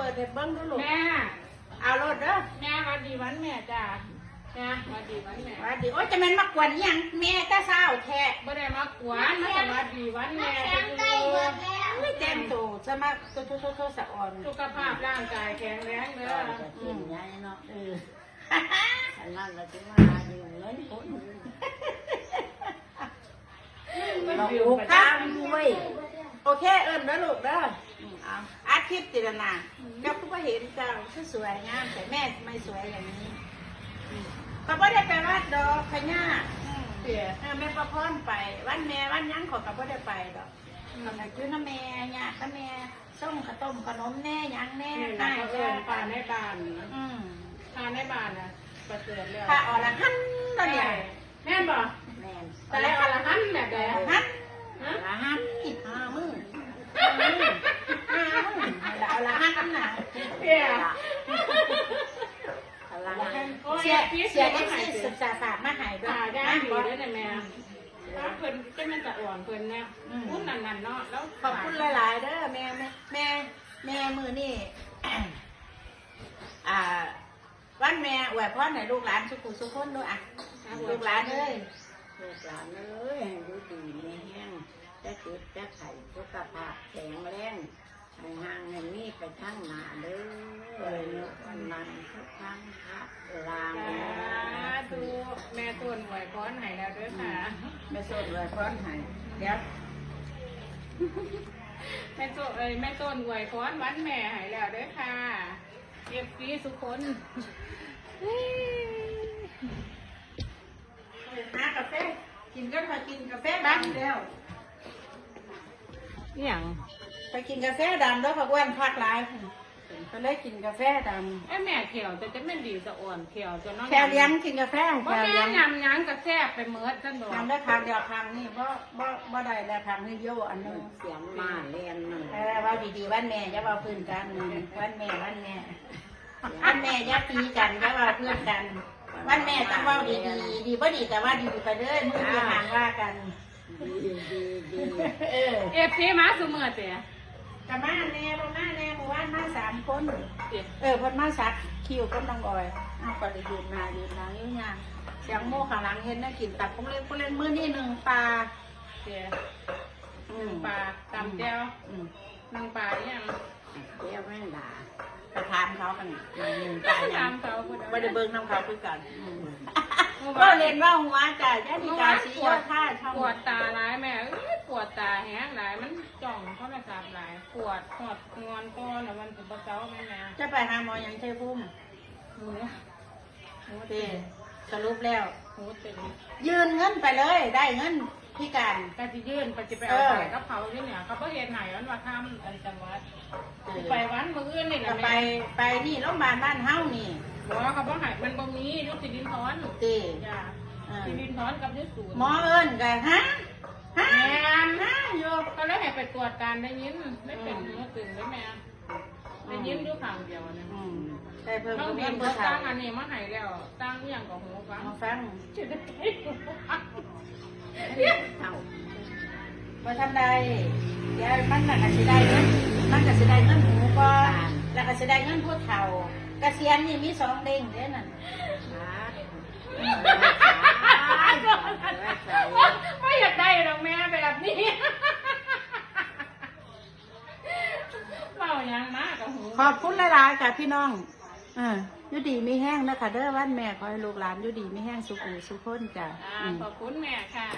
ปิดให้เบิ้งดูลูกแม่เอารถเด้อแม่มาดีวันแม่จ้าแม่มาดีวันแม่ว่าดีโอ้ยจะแม่นมากวนอิหยังแม่แต่เช้าแท้ไม่ได้มากวนมาแต่มาดีวันแม่ไม่แต่งตัวจะมาโทโทโทโทสะอ่อนสุขภาพร่างกายแข็งแรงเด้อจะกินยายเนาะเอออันนั้นเราจะมาอยู่เงินคนมันเราวิวอุกประตาจมด้วยโอเคเอิ้นเด้อลูกเด้ออืมเอาอาทิตย์ติละนา เจ้าผู้ว่าเห็นเจ้าคือสวยงามแต่แม่ไม่สวยอย่างนี้อืมเขาไม่ได้ไปวัดดอกพญาอืมำเสียเออแม่ประพรไปวันแม่วันหยังเขอกับพ่ได้ไปดอกกำลังซื้อน้ำแม่ยาน้ำแม่ส้มข้าวต้มขนมแน่หยังแน่นี่ให้นะเขาเอิ้นปลาในบ้านอืมปลาในบ้านน่ะประเสริฐแล้วถ้าอรหันต์ตัวเนี่ยแม่นบ่แม่นแต่แล้วอรหันต์แบบใดอรอะหันต์ ฮะ อรหันต์อีกห้ามือห้ามือห้ามือแล้วอรหันต์น่ะ เสีย อะไร เสียเสียเอ็กซี่ศึกษาศาสตร์มาหายด้วยตาย่านะดีบอสด้วยนะแม่ถ้าเพิ่นจะมันจะอ่อนเพิ่นเนี่ยพูดนั่นๆเนาะแล้วขอบคุณหลายๆเด้อแม่แม่แม่แม่มือนี่อ่าวันแม่อวยพรให้ลูกหลานสุขุสุขคนด้วยอะลูกหลานเอ้ยลูกหลานเอ้ยดูดีไม่แห้งจะจ็บจะไข่สุขภาพแข็งแรงให้ห่างให้มีไปทั้งหนาเด้อวันนั้นทุกครั้งครับลา ไหวพรให้แล้วด้วยค่ะแม่สดอวยพรให้เดี๋ยวแม่ต้นเอ้ยแม่ต้นไหวพรวันแม่ให้แล้วด้วยค่ะเอฟซีสุคนหากาแฟกินก็พอกินกาแฟดำแล้วนี่อย่างไปกินกาแฟดำแล้วก็อ้วนพักหลาย ก็เลยกินกาแฟดไอ้แม่เขียวจะจะไม่ดีจะอ่อนเขียวจะน้องำแค่เลี้ยงกินกาแฟเพราะแค่แม่เลี้ยงยำยังกระแซบไปเมิดจันดอกทำได้ครั้งเดียวครั้งนี่บ่บ่บ่ได้แล้วครั้งนี้โยอันหนึงเสียงมาเรียนนั่นเออว่าดีๆวันแม่อย่าว่าเพื่อนกันวันแม่วันแม่วันแม่อย่าตีกันอย่าว่าเพื่อนกันวันแม่ต้องเว่าดีๆดีบ่ดีแต่ว่าดีไปเลยมึงอย่าห่างว่ากัน ดีดีดีเออเอฟซีมาสุเมื่อเตะกะมาแน่บ่มาแน่เมื่อวานมาสามคนเตะเออเพิ่นมาสักคิวกับน้องออยอ้าวก็ได้ยืนมายืนหลังอยู่ย่างเสียงโม่ข้างหลังเห็นน่ากินตับพวกเล่นพวกเล่นมื้อนี้หนึ่งปลาเตะอืมปลาตำแก้วอืมนางปลาเนี่ยงเดี๋ยวแม่งด่าไปถามเขากันหนึ่งปลาหยัตางมเขาคนบ่ได้เบิ่งน้ำเขาคือกันอืมก็เรียนว่าหัวจ่ายยาติกาสียอดท่าช่องปวดตาหลายแม่เอ้ยปวดตาแห้งหลายมันจ่องเขา ไม่ทราบหลายปวดปวดงอนก้อนแล้วมันถึงปะเจ้าแม่แม่จะไปหาหมอยังใช่พุ่มหูหูเด้เต็มสรุปแล้วหูเต็มยืนเงินไปเลย ได้เงินพิการก็จะยื่นไปจะไปเอาไปกับเขาที่เนี่ยเขาก็เห็นไหนวันว่าทำอันจังหวัดไปวันมืออื่นนี่แหก็ละไปแม่ไปนี่โรงพยาบาลบ้านเฮานี่บอกว่าเขาบอกหายมันบ่มียุติดินทอนเด้จ้าอ่าติดินทอนกับยุติศูนย์หมอเอิ้นก็ฮะฮะ แม่ ฮะอยู่ ก็เลยให้ ไปตรวจการได้ยินได้เป็นหูตึงได้แม่ได้ยินอยู่ข้างเดียวเนี่ยอืมได้เพิ่มบางก็เดืเพิ่อนมเขาผู้ชาตั้ยงอันนี้มาให้แล้วตั้งอหย่างกับหูฟังมาฟังจะได้เท่าว่าทำได้เดี๋ยวมันน่ะก็สิได้เงินมันก็สิได้เงินหูก่อนแล้วก็สิได้เงินผู้เฒ่าเกษียณนี่มีสองเด้งเด้นั่นไม่อยากได้หรอกแม่แบบนี้เมายังมากกับหู ขอบคุณหลายๆค่ะพี่น้องอออยู่ดีไม่แห้งนะคะเด้อวันแม่ขอให้ลูกหลานอยู่ดีไม่แห้งสุขุสุขคนจ้ะ อ่าอืม ขอบคุณแม่ค่ะ